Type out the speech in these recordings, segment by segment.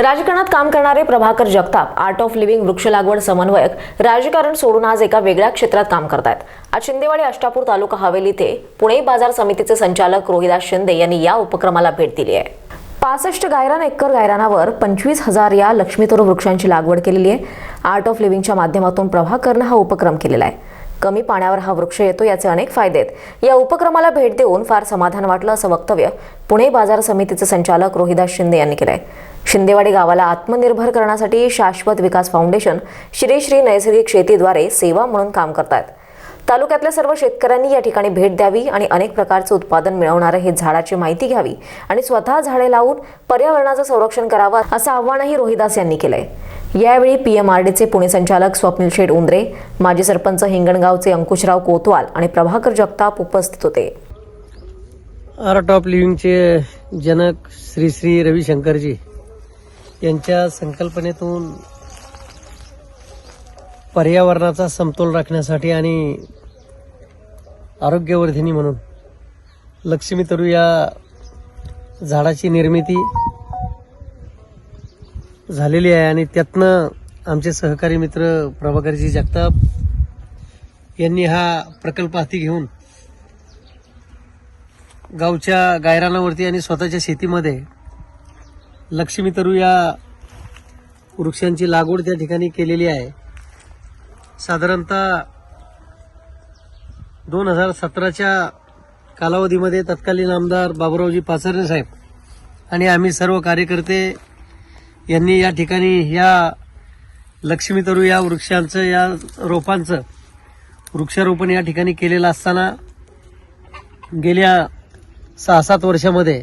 राजकारणात काम करणारे Prabhakar Jagtap art of living वृक्ष लागवड समन्वयक राजकारण सोडून आज एका वेगळ्या क्षेत्रात काम करतायत. आज शिंदेवाडी अष्टापूर तालुका हवेली इथे पुणे बाजार समितीचे संचालक रोहिदास शिंदे यांनी या उपक्रमाला भेट दिली आहे. पासष्ट गायरान एकर गायरानावर पंचवीस हजार या लक्ष्मीतरू वृक्षांची लागवड केलेली आहे. आर्ट ऑफ लिव्हिंगच्या माध्यमातून प्रभाकरनं हा उपक्रम केलेला आहे. कमी पाण्यावर हा वृक्ष येतो याचे अनेक फायदे आहेत. या उपक्रमाला भेट देऊन फार समाधान वाटलं असं वक्तव्य पुणे बाजार समितीचे संचालक रोहिदास शिंदे यांनी केलंय. शिंदेवाडी गावाला आत्मनिर्भर करण्यासाठी शाश्वत विकास फाउंडेशन श्री श्री नैसर्गिक शेतीद्वारे सेवा म्हणून काम करतात तालुक्यातल्या सर्व शेतकऱ्यांनी या ठिकाणी भेट द्यावी आणि अनेक प्रकारचं उत्पादन मिळवणारं हे झाडाची माहिती घ्यावी आणि स्वतः झाडे लावून पर्यावरणाचं संरक्षण करावं असं आव्हानही रोहिदास यांनी केलंय. यावेळी पीएमआरडीचे पुणे संचालक स्वप्नील शेठ उंद्रे माजी सरपंच हिंगणगावचे अंकुशराव कोतवाल आणि प्रभाकर जगताप उपस्थित होते. आर्ट ऑफ लिव्हिंगचे जनक श्री श्री रविशंकरजी यांच्या संकल्पनेतून पर्यावरणाचा समतोल राखण्यासाठी आणि आरोग्यवर्धिनी म्हणून. लक्ष्मी तरु या झाडाची निर्मिती झालेली आहे आणि त्यातनं आमचे सहकारी मित्र प्रभाकरजी जगताप यांनी हा प्रकल्प हाती घेऊन गावच्या गायरानावरती आणि स्वतःच्या शेतीमध्ये लक्ष्मी तरु या वृक्षांची लागवड त्या ठिकाणी केलेली आहे. साधारणतः दोन हजार सतराच्या कालावधीमध्ये तत्कालीन आमदार बाबुरावजी पाचरणे साहेब आणि आम्ही सर्व कार्यकर्ते यांनी या ठिकाणी या लक्ष्मी तरू या वृक्षांचं या रोपांचं वृक्षारोपण या ठिकाणी केलेलं असताना गेल्या सहा सात वर्षामध्ये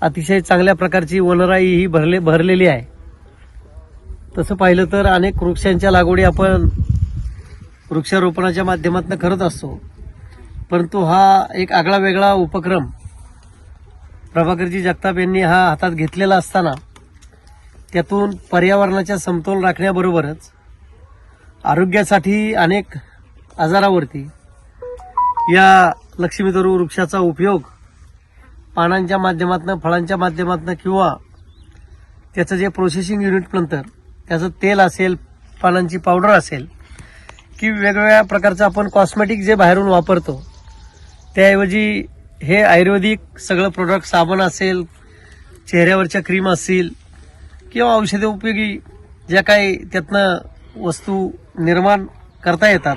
अतिशय चांगल्या प्रकारची वनराई ही भरले भरलेली आहे. तसं पाहिलं तर अनेक वृक्षांच्या लागवडी आपण वृक्षारोपणाच्या माध्यमातून करत असतो. परंतु हा एक आगळा वेगळा उपक्रम प्रभाकरजी जगताप यांनी हा हातात घेतलेला असताना त्यातून पर्यावरणाचा समतोल राखण्याबरोबरच आरोग्यासाठी अनेक आजारावरती या लक्ष्मीतरू वृक्षाचा उपयोग पानांच्या माध्यमातून फळांच्या माध्यमातून किंवा त्याचं जे प्रोसेसिंग युनिट नंतर त्याचं तेल असेल पानांची पावडर असेल की वेगवेगळ्या प्रकारचं आपण कॉस्मेटिक जे बाहेरून वापरतो त्याऐवजी हे आयुर्वेदिक सगळं प्रोडक्ट साबण असेल चेहऱ्यावरच्या क्रीम असतील किंवा औषधे उपयोगी ज्या काही त्यातनं वस्तू निर्माण करता येतात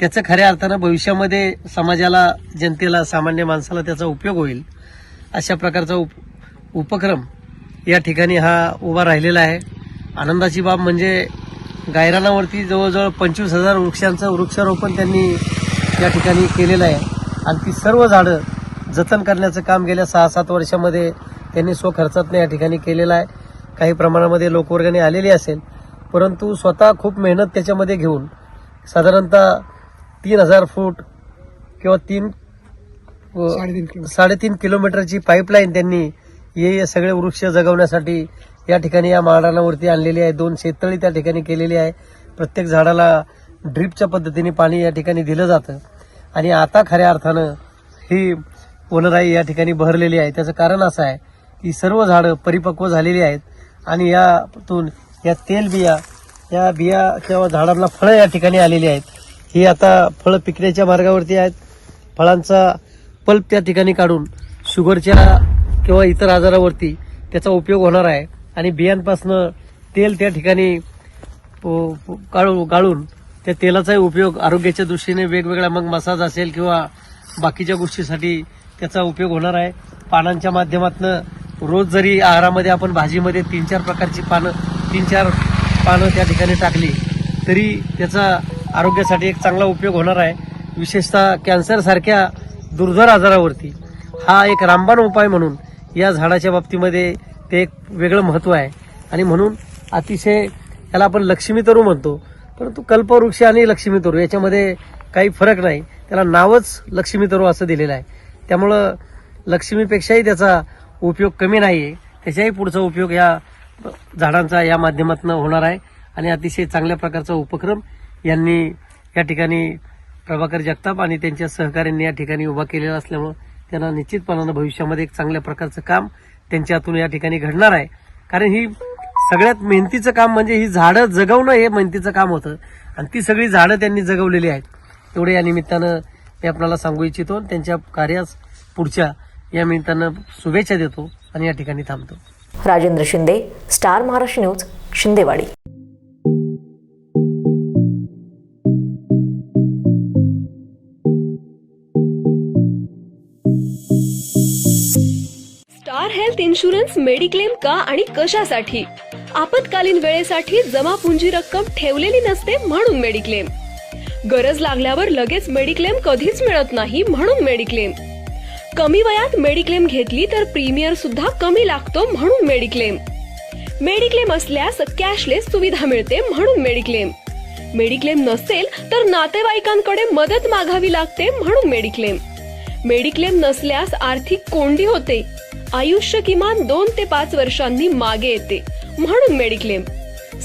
त्याचं खऱ्या अर्थानं भविष्यामध्ये समाजाला जनतेला सामान्य माणसाला त्याचा उपयोग होईल अशा प्रकारचा उप उपक्रम या ठिकाणी हा उभा राहिलेला आहे. आनंदाची बाब म्हणजे गायरानावरती जवळजवळ पंचवीस हजार वृक्षांचं वृक्षारोपण त्यांनी या ठिकाणी केलेलं आहे. आणि ती सर्व झाडं जतन करण्याचं काम गेल्या सहा सात वर्षामध्ये त्यांनी स्वखर्चातनं या ठिकाणी केलेलं आहे. काही प्रमाणामध्ये लोकवर्गाने आलेली असेल परंतु स्वतः खूप मेहनत त्याच्यामध्ये घेऊन साधारणतः तीन हजार फूट किंवा तीन साडेतीन किलोमीटरची पाईपलाईन त्यांनी हे सगळे वृक्ष जगवण्यासाठी या ठिकाणी या माळरानावरती आणलेली आहे. दोन शेततळी त्या ठिकाणी केलेली आहे. प्रत्येक झाडाला ड्रीपच्या पद्धतीने पाणी या ठिकाणी दिलं जातं. आणि आता खऱ्या अर्थानं ही वनराई या ठिकाणी बहरलेली आहे. त्याचं कारण असं आहे की सर्व झाडं परिपक्व झालेली आहेत आणि यातून या तेल बिया या बिया किंवा झाडांना फळं या ठिकाणी आलेली आहेत. ही आता फळं पिकण्याच्या मार्गावरती आहेत. फळांचा पल्प त्या ठिकाणी काढून शुगरच्या किंवा इतर आजारावरती त्याचा उपयोग होणार आहे. आणि बियांपासनं तेल त्या ठिकाणी गाळू गाळून त्या तेलाचाही उपयोग आरोग्याच्या दृष्टीने वेगवेगळ्या मग मसाज असेल किंवा बाकीच्या गोष्टीसाठी त्याचा उपयोग होणार आहे. पानांच्या माध्यमातनं रोज जरी आहारामध्ये आपण भाजीमध्ये तीन चार प्रकारची पानं तीन चार पानं त्या ठिकाणी टाकली तरी त्याचा आरोग्यासाठी एक चांगला उपयोग होणार आहे. विशेषतः कॅन्सरसारख्या दुर्धर आजारावरती. हा एक रामबाण उपाय म्हणून या झाडाच्या बाबतीमध्ये ते एक वेगळं महत्त्व आहे. आणि म्हणून अतिशय याला आपण लक्ष्मी तरू म्हणतो. परंतु कल्पवृक्ष आणि लक्ष्मी तरू याच्यामध्ये काही फरक नाही. त्याला नावच लक्ष्मी तरू असं दिलेलं आहे. त्यामुळं लक्ष्मीपेक्षाही त्याचा उपयोग कमी नाही आहे त्याच्याही पुढचा उपयोग या झाडांचा या माध्यमातून होणार आहे. आणि अतिशय चांगल्या प्रकारचा उपक्रम यांनी या ठिकाणी प्रभाकर जगताप आणि त्यांच्या सहकाऱ्यांनी या ठिकाणी उभा केलेला असल्यामुळं त्यांना निश्चितपणानं भविष्यामध्ये एक चांगल्या प्रकारचं काम त्यांच्या हातून या ठिकाणी घडणार आहे. कारण ही सगळ्यात मेहनतीचं काम म्हणजे ही झाडं जगवणं हे मेहनतीचं काम होतं. आणि ती सगळी झाडं त्यांनी जगवलेली आहेत. तेवढे या निमित्तानं मी आपल्याला सांगू इच्छितो आणि त्यांच्या कार्यास पुढच्या या निमित्तानं शुभेच्छा देतो आणि या ठिकाणी थांबतो. Rajendra Shinde star Maharashtra news Shindewadi. Insurance mediclaim का आणि कशासाठी? आपत्कालीन वेळेसाठी जमा पुंजी रक्कम ठेवलेली नसते म्हणून मेडिक्लेम. गरज लागल्यावर लगेच मेडिक्लेम कधीच मिळत नाही म्हणून मेडिक्लेम. कमी वयात मेडिक्लेम घेतली तर प्रीमियर सुद्धा कमी लागतो म्हणून मेडिक्लेम. मेडिक्लेम असल्यास कॅशलेस सुविधा मिळते म्हणून मेडिक्लेम. मेडिक्लेम नसेल तर नातेवाईकांकडे मदत मागावी लागते म्हणून मेडिक्लेम. मेडिक्लेम नसल्यास आर्थिक कोंडी होते. आयुष्य किमान दोन ते पाच वर्षांनी मागे येते. म्हणून मेडिक्लेम.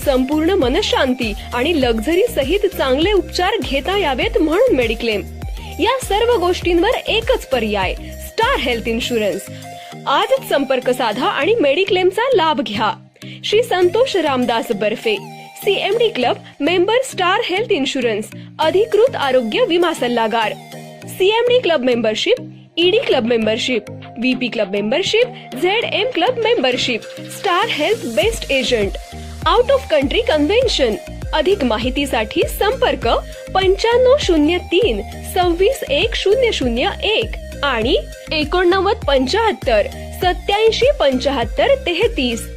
संपूर्ण मनशांती आणि लक्झरी सहित चांगले उपचार घेता यावेत म्हणून मेडिक्लेम. या सर्व गोष्टींवर एकच पर्याय स्टार हेल्थ इन्शुरन्स. आजच संपर्क साधा आणि मेडिक्लेमचा लाभ घ्या. Shri Santosh Ramdas Barfe CMD club member star health insurance अधिकृत आरोग्य विमा सल्लागार. CMD club membership ED club membership. VP club membership Z M club membership star health best agent out of country convention अधिक माहितीसाठी संपर्क पंच्याण्णव शून्य तीन सव्वीस एक शून्य शून्य एक आणि एकोणनव्वद पंचाहत्तर सत्याऐंशी पंचाहत्तर तेहतीस.